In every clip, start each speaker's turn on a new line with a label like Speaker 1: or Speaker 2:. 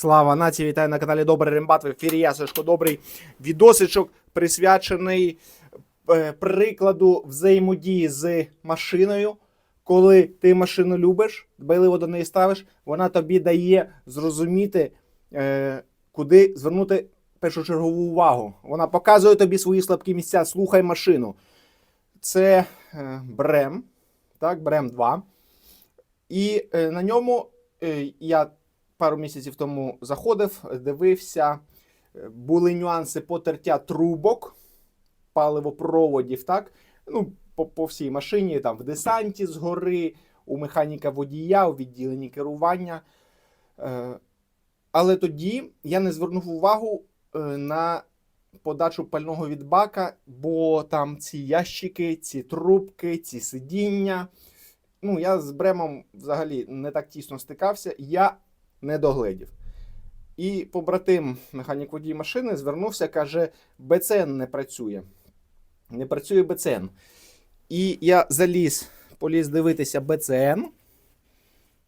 Speaker 1: Слава нації, вітаю на каналі Добрий Рембат. В ефірі я Сашко Добрий. Відосичок присвячений е, прикладу взаємодії з машиною. Коли ти машину любиш, дбайливо до неї ставиш, вона тобі дає зрозуміти, е, куди звернути першочергову увагу. Вона показує тобі свої слабкі місця. Слухай машину. Це е, Брем, так, Брем 2. І на ньому я пару місяців тому заходив, дивився, е, були нюанси потертя трубок, паливопроводів, так? Ну, по, по всій машині, там в десанті згори, у механіка водія, у відділенні керування. Е, але тоді я не звернув увагу е, на подачу пального від бака, бо там ці ящики, ці трубки, ці сидіння. Ну, я з Бремом взагалі не так тісно стикався, я не догледів. І побратим механік водій машини звернувся, каже: БЦН не працює. Не працює БЦН. І я заліз, поліз дивитися БЦН.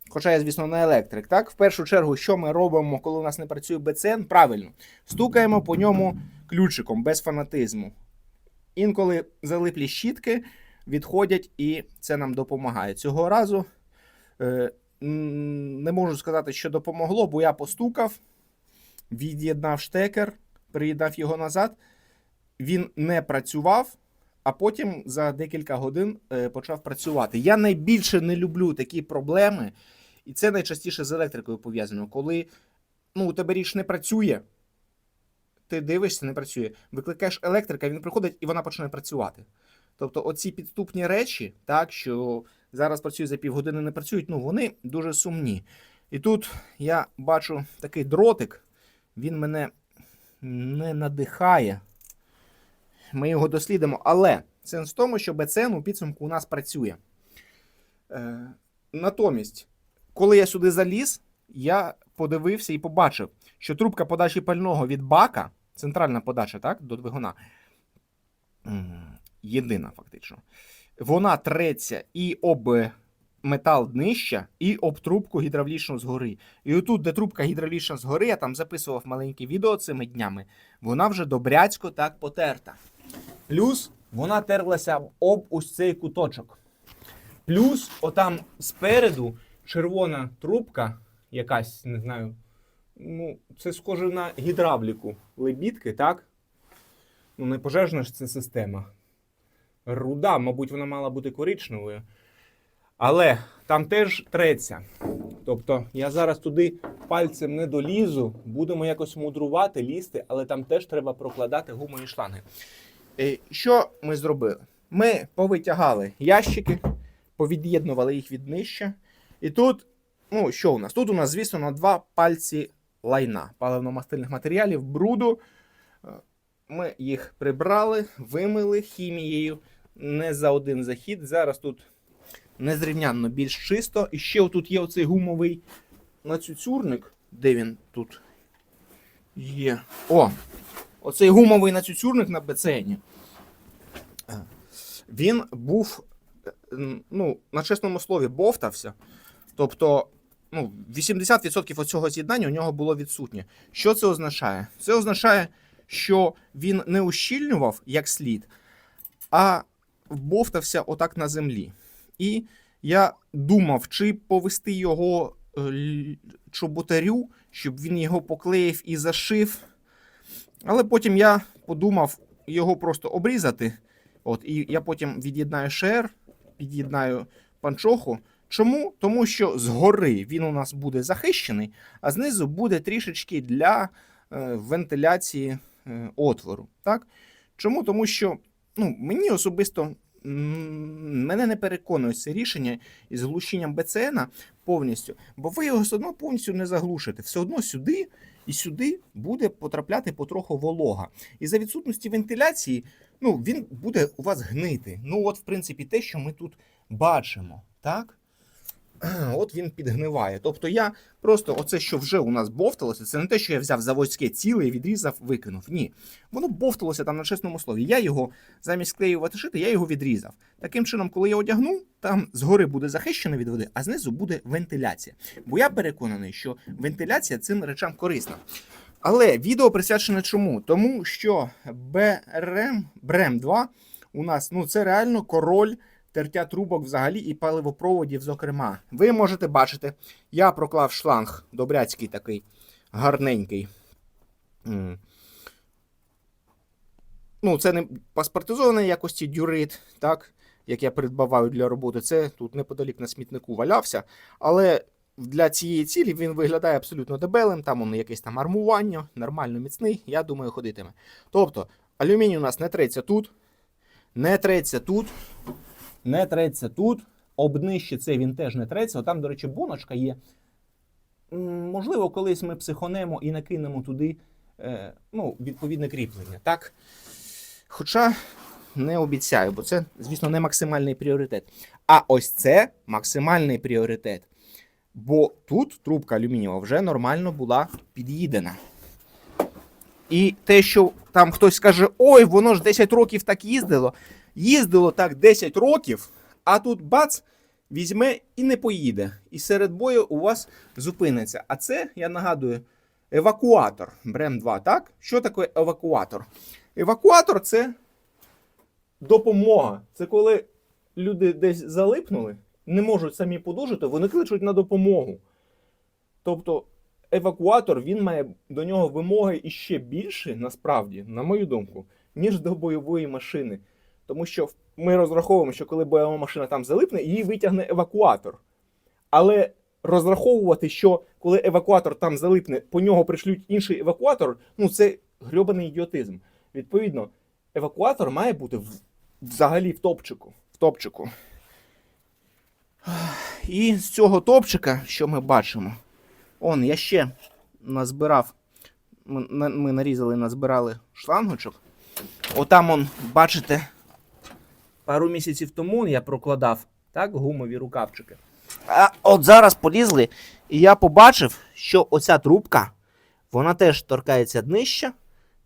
Speaker 1: Хоча я, звісно, не електрик. Так? В першу чергу, що ми робимо, коли у нас не працює БЦН? Правильно, стукаємо по ньому ключиком без фанатизму. Інколи залиплі щітки відходять, і це нам допомагає. Цього разу е, не можу сказати, що допомогло, бо я постукав, від'єднав штекер, приєднав його назад. Він не працював, а потім за декілька годин е, почав працювати. Я найбільше не люблю такі проблеми, і це найчастіше з електрикою пов'язано, коли ну, у тебе річ не працює. Ти дивишся, не працює. Викликаєш електрика, він приходить і вона почне працювати. Тобто, оці підступні речі, так, що зараз працює за півгодини, не працюють, ну вони дуже сумні. І тут я бачу такий дротик, він мене не надихає. Ми його дослідимо, але сенс в тому, що БЦН у підсумку у нас працює. Е, натомість, коли я сюди заліз, я подивився і побачив, що трубка подачі пального від бака, центральна подача так, до двигуна, єдина фактично, вона треться і об метал днища, і об трубку гідравлічну згори. І отут, де трубка гідравлічна згори, я там записував маленьке відео цими днями, вона вже добряцько так потерта. Плюс вона терлася об ось цей куточок. Плюс, отам спереду червона трубка, якась, не знаю, ну, це схоже на гідравліку лебідки, так? Ну, не пожежна ж це система. Руда, мабуть, вона мала бути коричневою. Але там теж треться. Тобто я зараз туди пальцем не долізу, будемо якось мудрувати, лізти, але там теж треба прокладати гумові шланги. Е, Що ми зробили? Ми повитягали ящики, повід'єднували їх від нижча. І тут, ну, що у нас? Тут у нас, звісно, на два пальці лайна паливно-мастильних матеріалів, бруду. Е, Ми їх прибрали, вимили хімією не за один захід. Зараз тут незрівнянно більш чисто. І ще отут є оцей гумовий нацюцюрник. Де він тут є? О! Оцей гумовий нацюцюрник на БЦНі. Він був, е, ну, на чесному слові, бовтався. Тобто, ну, 80% оцього з'єднання у нього було відсутнє. Що це означає? Це означає, що він не ущільнював як слід, а бовтався отак на землі. І я думав, чи повести його е, чоботарю, щоб він його поклеїв і зашив. Але потім я подумав його просто обрізати. От, і я потім від'єднаю шер, під'єднаю панчоху. Чому? Тому що згори він у нас буде захищений, а знизу буде трішечки для е, вентиляції е, отвору. Так? Чому? Тому що ну, мені особисто мене не переконує це рішення із глушінням БЦН повністю, бо ви його все одно повністю не заглушите. Все одно сюди і сюди буде потрапляти потроху волога. І за відсутності вентиляції, ну, він буде у вас гнити. Ну, от, в принципі, те, що ми тут бачимо. Так? от він підгниває. Тобто я просто оце, що вже у нас бовталося, це не те, що я взяв заводське ціле, відрізав, викинув. Ні. Воно бовталося там на чесному слові. Я його замість склеювати шити, я його відрізав. Таким чином, коли я одягну, там згори буде захищено від води, а знизу буде вентиляція. Бо я переконаний, що вентиляція цим речам корисна. Але відео присвячене чому? Тому що БРМ, БРМ 2 у нас ну це реально король тертя трубок взагалі і паливопроводів, зокрема. Ви можете бачити, я проклав шланг добряцький такий гарненький. Ну, це не паспортизованої якості дюрит, так, як я придбаваю для роботи. Це тут неподалік на смітнику валявся. Але для цієї цілі він виглядає абсолютно дебелим, там воно якесь там армування, нормально міцний, я думаю, ходитиме. Тобто, алюміній у нас не треться тут, не треться тут, не треться тут. Об днище це він теж не треться. Там, до речі, боночка є. Можливо, колись ми психонемо і накинемо туди е, ну, відповідне кріплення. Так? Хоча не обіцяю, бо це, звісно, не максимальний пріоритет. А ось це максимальний пріоритет. Бо тут трубка алюмінієва вже нормально була під'їдена. І те, що там хтось скаже, ой, воно ж 10 років так їздило. Їздило так 10 років, а тут бац, візьме і не поїде. І серед бою у вас зупиниться. А це, я нагадую, евакуатор Брем 2, так? Що таке евакуатор? Евакуатор це допомога. Це коли люди десь залипнули, не можуть самі подужати, вони кличуть на допомогу. Тобто евакуатор він має до нього вимоги іще більше, насправді, на мою думку, ніж до бойової машини. Тому що ми розраховуємо, що коли бойова машина там залипне, її витягне евакуатор. Але розраховувати, що коли евакуатор там залипне, по нього пришлють інший евакуатор, ну це грьобаний ідіотизм. Відповідно, евакуатор має бути в, взагалі в топчику. В топчику. І з цього топчика, що ми бачимо? Он, я ще назбирав. Ми, ми нарізали, назбирали шлангочок. Отам, он, бачите, пару місяців тому я прокладав так, гумові рукавчики. А от зараз полізли, і я побачив, що оця трубка, вона теж торкається днища,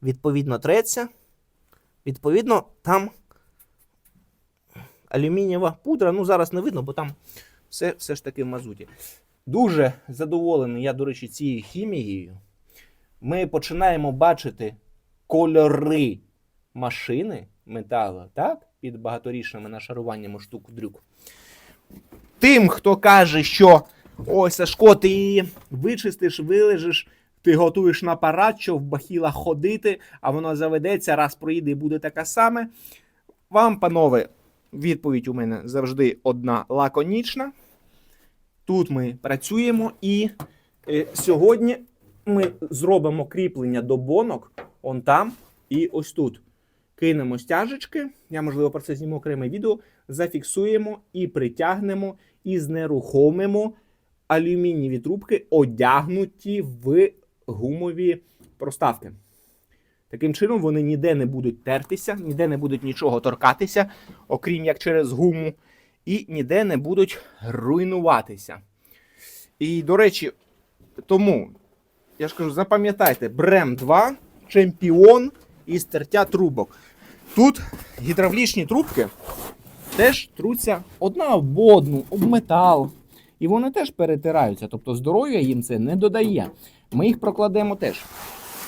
Speaker 1: відповідно треться. Відповідно, там алюмінієва пудра. Ну, зараз не видно, бо там все, все ж таки в мазуті. Дуже задоволений я, до речі, цією хімією. Ми починаємо бачити кольори машини металу, так? Під багаторічними нашаруваннями штук дрюк. Тим, хто каже, що ой, Сашко, ти її вичистиш, вилежиш, ти готуєш на парад, що в бахілах ходити, а воно заведеться, раз проїде і буде таке саме. Вам, панове, відповідь у мене завжди одна лаконічна. Тут ми працюємо і е, сьогодні ми зробимо кріплення до бонок он там і ось тут. Кинемо стяжечки, я, можливо, про це зніму окреме відео, зафіксуємо і притягнемо, і знерухомимо алюмінієві трубки, одягнуті в гумові проставки. Таким чином, вони ніде не будуть тертися, ніде не будуть нічого торкатися, окрім як через гуму, і ніде не будуть руйнуватися. І, до речі, тому, я ж кажу, запам'ятайте, Брем 2 чемпіон із тертя трубок. Тут гідравлічні трубки теж труться одна об одну, об метал. І вони теж перетираються. Тобто здоров'я їм це не додає. Ми їх прокладемо теж.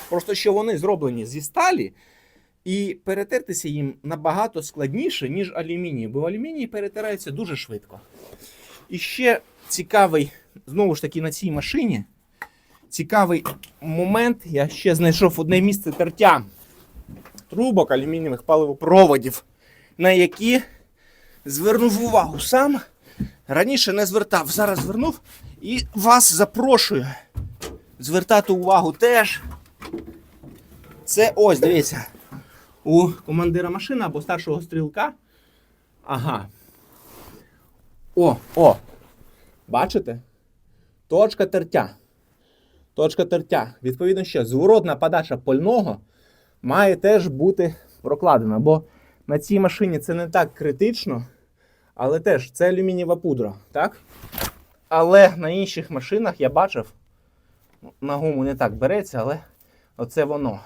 Speaker 1: Просто що вони зроблені зі сталі, і перетертися їм набагато складніше, ніж алюміній, бо алюміній перетирається дуже швидко. І ще цікавий, знову ж таки, на цій машині. Цікавий момент. Я ще знайшов одне місце тертя трубок алюмінієвих паливопроводів, на які звернув увагу сам. Раніше не звертав, зараз звернув і вас запрошую звертати увагу теж. Це ось, дивіться, у командира машини або старшого стрілка. Ага. О, о! Бачите? Точка тертя. Точка тертя. Відповідно, що зворотна подача пального має теж бути прокладена, бо на цій машині це не так критично, але теж це алюмінієва пудра, так? Але на інших машинах я бачив, на гуму не так береться, але оце воно.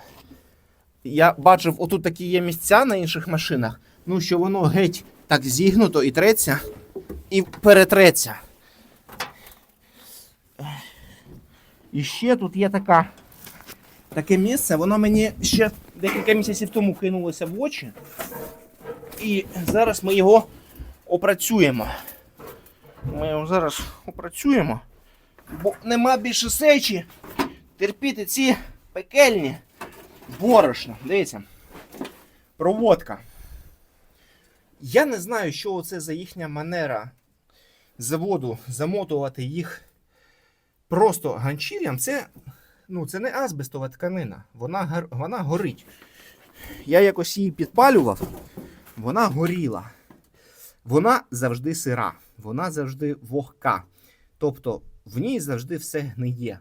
Speaker 1: Я бачив, отут такі є місця на інших машинах, ну що воно геть так зігнуто і треться, і перетреться. І ще тут є така, таке місце, воно мені ще декілька місяців тому кинулося в очі. І зараз ми його опрацюємо. Ми його зараз опрацюємо. Бо нема більше сечі терпіти ці пекельні борошна. Дивіться. Проводка. Я не знаю, що це за їхня манера заводу замотувати їх просто ганчір'ям. Це, ну, це не азбестова тканина. Вона, вона горить. Я якось її підпалював, вона горіла. Вона завжди сира, вона завжди вогка. Тобто в ній завжди все гниє.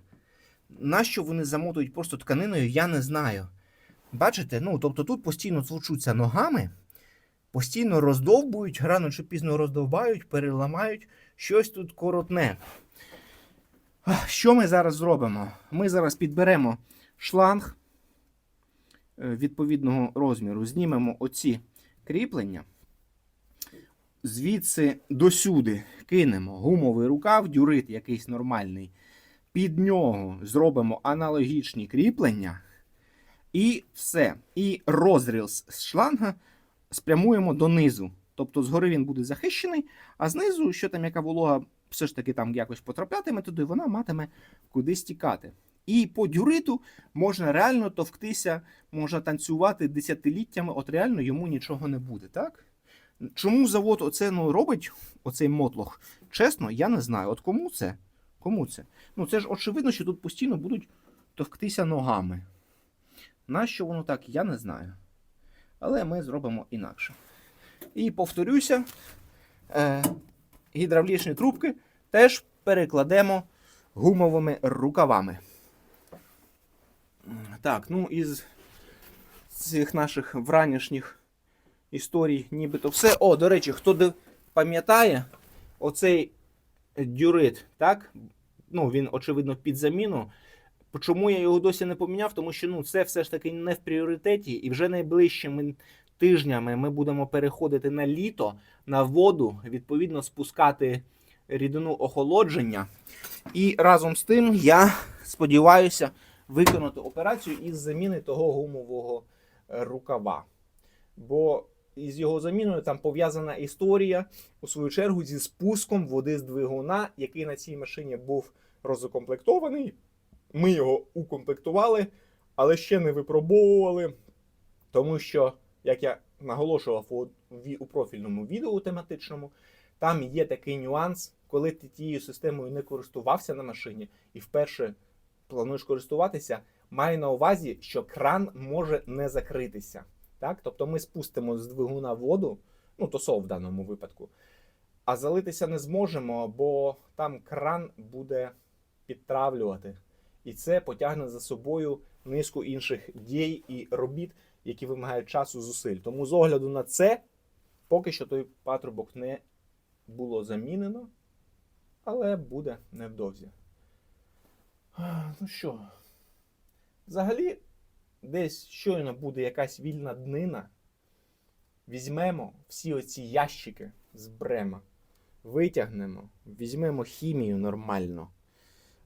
Speaker 1: Нащо вони замотують просто тканиною, я не знаю. Бачите, ну тобто тут постійно звучуться ногами, постійно роздовбують, рано чи пізно роздовбають, переламають, щось тут коротне. Що ми зараз зробимо? Ми зараз підберемо шланг е, відповідного розміру, знімемо оці кріплення. Звідси до сюди кинемо гумовий рукав, дюрит якийсь нормальний. Під нього зробимо аналогічні кріплення. І все. І розріз з шланга спрямуємо донизу. Тобто згори він буде захищений, а знизу, що там яка волога все ж таки там якось потраплятиме туди, вона матиме куди стікати. І по дюриту можна реально товктися, можна танцювати десятиліттями, от реально йому нічого не буде, так? Чому завод оце ну, робить, оцей мотлох? Чесно, я не знаю. От кому це? Кому це? Ну це ж очевидно, що тут постійно будуть товктися ногами. Нащо воно так, я не знаю. Але ми зробимо інакше. І повторюся, е, гідравлічні трубки теж перекладемо гумовими рукавами. Так, ну із цих наших вранішніх історій, нібито все. О, до речі, хто пам'ятає оцей дюрит, так? Ну, він, очевидно, під заміну. Чому я його досі не поміняв? Тому що ну, це все ж таки не в пріоритеті, і вже найближчими тижнями ми будемо переходити на літо, на воду, відповідно, спускати рідину охолодження. І разом з тим я сподіваюся виконати операцію із заміни того гумового е, рукава. Бо із його заміною там пов'язана історія, у свою чергу, зі спуском води з двигуна, який на цій машині був розукомплектований. Ми його укомплектували, але ще не випробовували, тому що, як я наголошував у, у профільному відео тематичному, там є такий нюанс, коли ти тією системою не користувався на машині і вперше плануєш користуватися, має на увазі, що кран може не закритися. Так? Тобто ми спустимо з двигуна воду, ну тосол в даному випадку, а залитися не зможемо, бо там кран буде підтравлювати. І це потягне за собою низку інших дій і робіт, які вимагають часу зусиль. Тому з огляду на це, поки що той патрубок не було замінено, але буде невдовзі. Ну що, взагалі, десь щойно буде якась вільна днина. Візьмемо всі оці ящики з брема, витягнемо, візьмемо хімію нормально.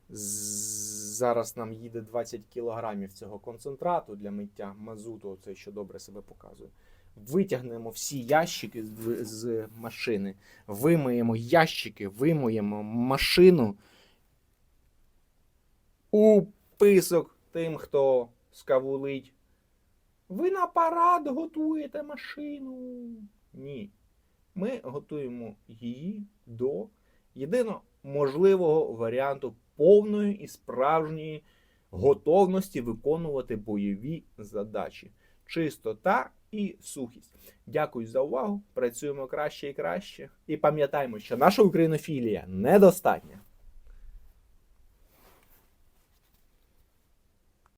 Speaker 1: Зараз нам їде 20 кілограмів цього концентрату для миття мазуту, це що добре себе показує. Витягнемо всі ящики з, з машини, вимиємо ящики, вимиємо машину. У писок тим, хто скавулить. Ви на парад готуєте машину. Ні. Ми готуємо її до єдино можливого варіанту повної і справжньої готовності виконувати бойові задачі. Чистота і сухість. Дякую за увагу. Працюємо краще і краще. І пам'ятаємо, що наша українофілія недостатня.